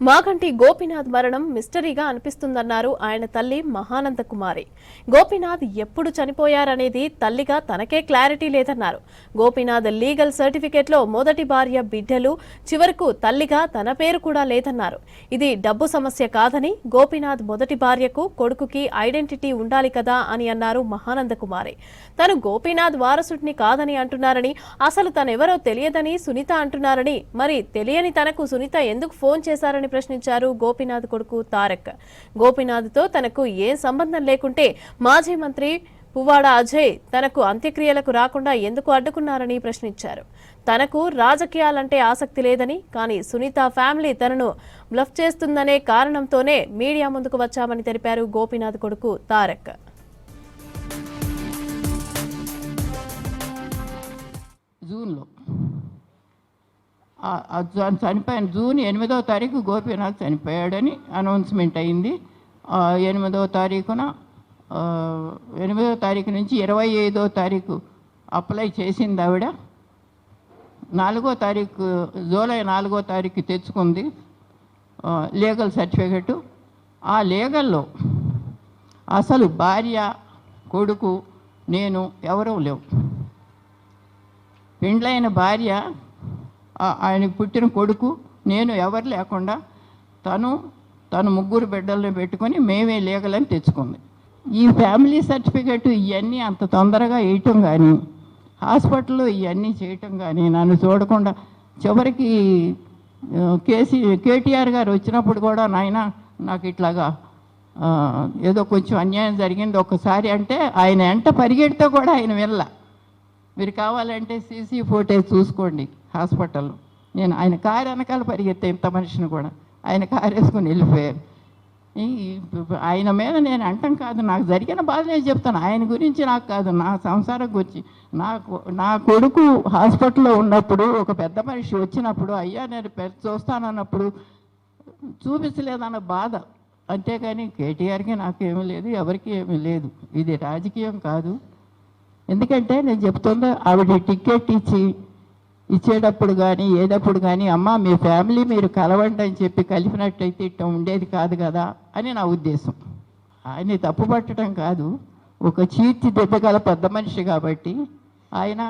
మాగంటి గోపీనాథ్ మరణం మిస్టరీగా అనిపిస్తుందన్నారు ఆయన తల్లి మహానంద కుమారి గోపీనాథ్ ఎప్పుడు చనిపోయారనేది తల్లిగా తనకే క్లారిటీ లేదన్నారు. గోపీనాథ్ లీగల్ సర్టిఫికేట్లో మొదటి భార్య బిడ్డలు చివరకు తల్లిగా తన పేరు కూడా లేదన్నారు. ఇది డబ్బు సమస్య కాదని గోపీనాథ్ మొదటి భార్యకు కొడుకుకి ఐడెంటిటీ ఉండాలి కదా అని అన్నారు మహానంద కుమారి తను గోపీనాథ్ వారసుడిని కాదని అంటున్నారని అసలు తనెవరో తెలియదని సునీత అంటున్నారని మరి తెలియని తనకు సునీత ఎందుకు ఫోన్ చేశారని ప్రశ్నించారు గోపీనాథ్ కొడుకు తారక్. గోపీనాథ్తో తనకు ఏ సంబంధం లేకుంటే మాజీ మంత్రి పువ్వాడ అజయ్ తనకు అంత్యక్రియలకు రాకుండా ఎందుకు అడ్డుకున్నారని ప్రశ్నించారు. తనకు రాజకీయాలంటే ఆసక్తి లేదని కానీ సునీత ఫ్యామిలీ తనను బ్లఫ్ చేస్తుందనే కారణంతోనే మీడియా ముందుకు వచ్చామని తెలిపారు గోపీనాథ్ కొడుకు తారక్. జూన్లో చనిపోయిన జూన్ ఎనిమిదో తారీఖు గోపీనాథ్ చనిపోయాడని అనౌన్స్మెంట్ అయింది. ఎనిమిదో తారీఖున ఎనిమిదో తారీఖు నుంచి ఇరవై ఐదో తారీఖు అప్లై చేసింది ఆవిడ. నాలుగో తారీఖు జూలై నాలుగో తారీఖు తెచ్చుకుంది లీగల్ సర్టిఫికెట్. ఆ లీగల్లో అసలు భార్య కొడుకు నేను ఎవరూ లేవు. పెండ్లైన భార్య ఆయనకు పుట్టిన కొడుకు నేను ఎవరు లేకుండా తను తను ముగ్గురు బిడ్డల్ని పెట్టుకొని మేమే లీగలని తెచ్చుకుంది. ఈ ఫ్యామిలీ సర్టిఫికెట్ ఇవన్నీ అంత తొందరగా వేయటం కానీ హాస్పిటల్లో ఇవన్నీ చేయటం కానీ నన్ను చూడకుండా చివరికి కేసీ కేటీఆర్ గారు వచ్చినప్పుడు కూడా నాయన నాకు ఇట్లాగా ఏదో కొంచెం అన్యాయం జరిగింది ఒకసారి అంటే ఆయన ఎంట పరిగెడితే కూడా ఆయన వెళ్ళ మీరు కావాలంటే సీసీ ఫోటేజ్ చూసుకోండి. హాస్పిటల్లో నేను ఆయన కారు వెనకాల పరిగెత్తే ఇంత మనిషిని కూడా. ఆయన కారు వేసుకొని వెళ్ళిపోయారు. ఆయన మీద నేను అంటం కాదు నాకు జరిగిన బాధ నేను చెప్తాను. ఆయన గురించి నాకు కాదు నా సంసారం గురించి. నాకు నా కొడుకు హాస్పిటల్లో ఉన్నప్పుడు ఒక పెద్ద మనిషి వచ్చినప్పుడు అయ్యా నేను పెద్ద చూస్తానన్నప్పుడు చూపించలేదన్న బాధ. అంతేకాని కేటీఆర్కి నాకు లేదు ఎవరికి ఏమీ లేదు. ఇది రాజకీయం కాదు. ఎందుకంటే నేను చెప్తుందా ఆవిడ టికెట్ ఇచ్చి ఇచ్చేటప్పుడు కానీ ఏదప్పుడు కానీ అమ్మ మీ ఫ్యామిలీ మీరు కలవండి అని చెప్పి కలిపినట్టయితే ఇట్ట ఉండేది కాదు కదా అని నా ఉద్దేశం. ఆయన తప్పు పట్టడం కాదు. ఒక చీర్చిదిద్దగల పెద్ద మనిషి కాబట్టి ఆయన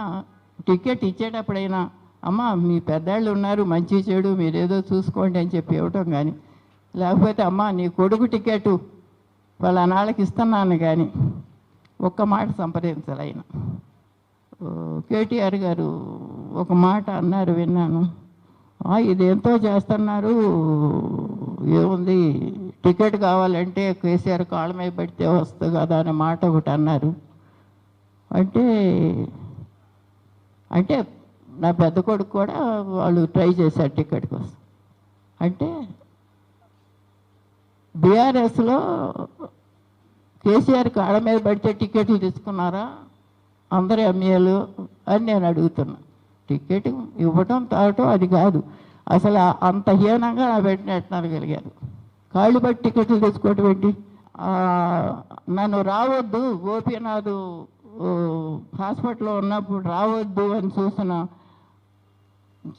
టికెట్ ఇచ్చేటప్పుడైనా అమ్మ మీ పెద్దాళ్ళు ఉన్నారు మంచి చెడు మీరేదో చూసుకోండి అని చెప్పి ఇవ్వటం కానీ లేకపోతే అమ్మ నీ కొడుకు టికెట్ వాళ్ళ అనాళ్ళకి ఇస్తున్నాను కానీ ఒక్క మాట సంప్రదించాలి ఆయన. కేటీఆర్ గారు ఒక మాట అన్నారు విన్నాను. ఇదేంతో ఇది ఎంతో చేస్తున్నారు? ఏముంది? టికెట్ కావాలంటే కేసీఆర్ కాళ్ళ పెడితే వస్తుంది కదా అనే మాట ఒకటి అన్నారు. అంటే అంటే నా పెద్ద కొడుకు కూడా వాళ్ళు ట్రై చేశారు టికెట్ కోసం. అంటే బీఆర్ఎస్లో కేసీఆర్ కాళ్ళ మీద పడితే టికెట్లు తీసుకున్నారా? అందరు ఎమ్మెల్యేలు అని నేను అడుగుతున్నా. టికెట్ ఇవ్వటం తాగటం అది కాదు. అసలు అంత హీనంగా నా పెట్టినట్టు కలిగారు. కాళ్ళు బట్టి టికెట్లు తెచ్చుకోవటం ఏంటి? నన్ను రావద్దు గోపీనాథ్ హాస్పిటల్లో ఉన్నప్పుడు రావద్దు అని చూసిన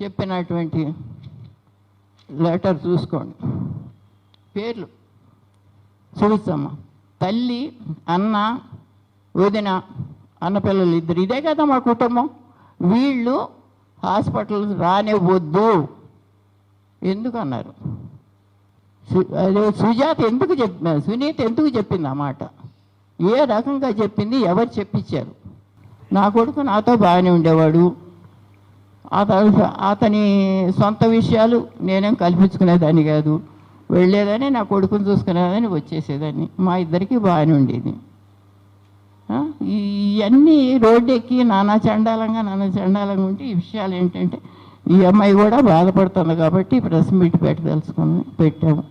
చెప్పినటువంటి లెటర్ చూసుకోండి. పేర్లు. చూసమ్మ తల్లి అన్న వదిన అన్న పిల్లలు ఇద్దరు ఇదే కదా మా కుటుంబం. వీళ్ళు హాస్పిటల్ రానివ్వద్దు. ఎందుకు అన్నారు సు- అదే సుజాత ఎందుకు చెప్పిన సునీత ఎందుకు చెప్పింది ఆ మాట? ఏ రకంగా చెప్పింది? ఎవరు చెప్పించారు? నా కొడుకు నాతో బాగానే ఉండేవాడు. అతని అతని సొంత విషయాలు నేనేం కల్పించుకునేదాన్ని కాదు. వెళ్ళేదని నా కొడుకుని చూసుకునేదని వచ్చేసేదాన్ని. మా ఇద్దరికి బాగానే ఉండేది. ఇవన్నీ రోడ్డు ఎక్కి నానా చండాలంగా నానా చండాలంగా ఉంటే ఈ విషయాలు ఏంటంటే ఈ అమ్మాయి కూడా బాధపడుతుంది కాబట్టి ప్రెస్ మీట్ పెట్టదలుచుకుని పెట్టాము.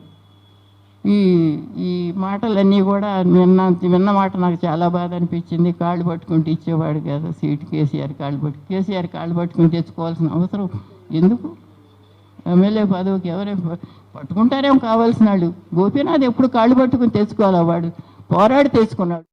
ఈ ఈ మాటలన్నీ కూడా విన్న విన్న మాట నాకు చాలా బాధ అనిపించింది. కాళ్ళు పట్టుకుంటూ ఇచ్చేవాడు కదా సీటు కేసీఆర్ కాళ్ళు పట్టు కేసీఆర్ కాళ్ళు పట్టుకుని తెచ్చుకోవాల్సిన అవసరం ఎందుకు? ఎమ్మెల్యే పదవికి ఎవరేం పట్టుకుంటారేమో కావాల్సిన వాళ్ళు. గోపీనాథ్ ఎప్పుడు కాళ్ళు పట్టుకుని తెచ్చుకోవాలి వాడు? పోరాడి తెచ్చుకున్నాడు.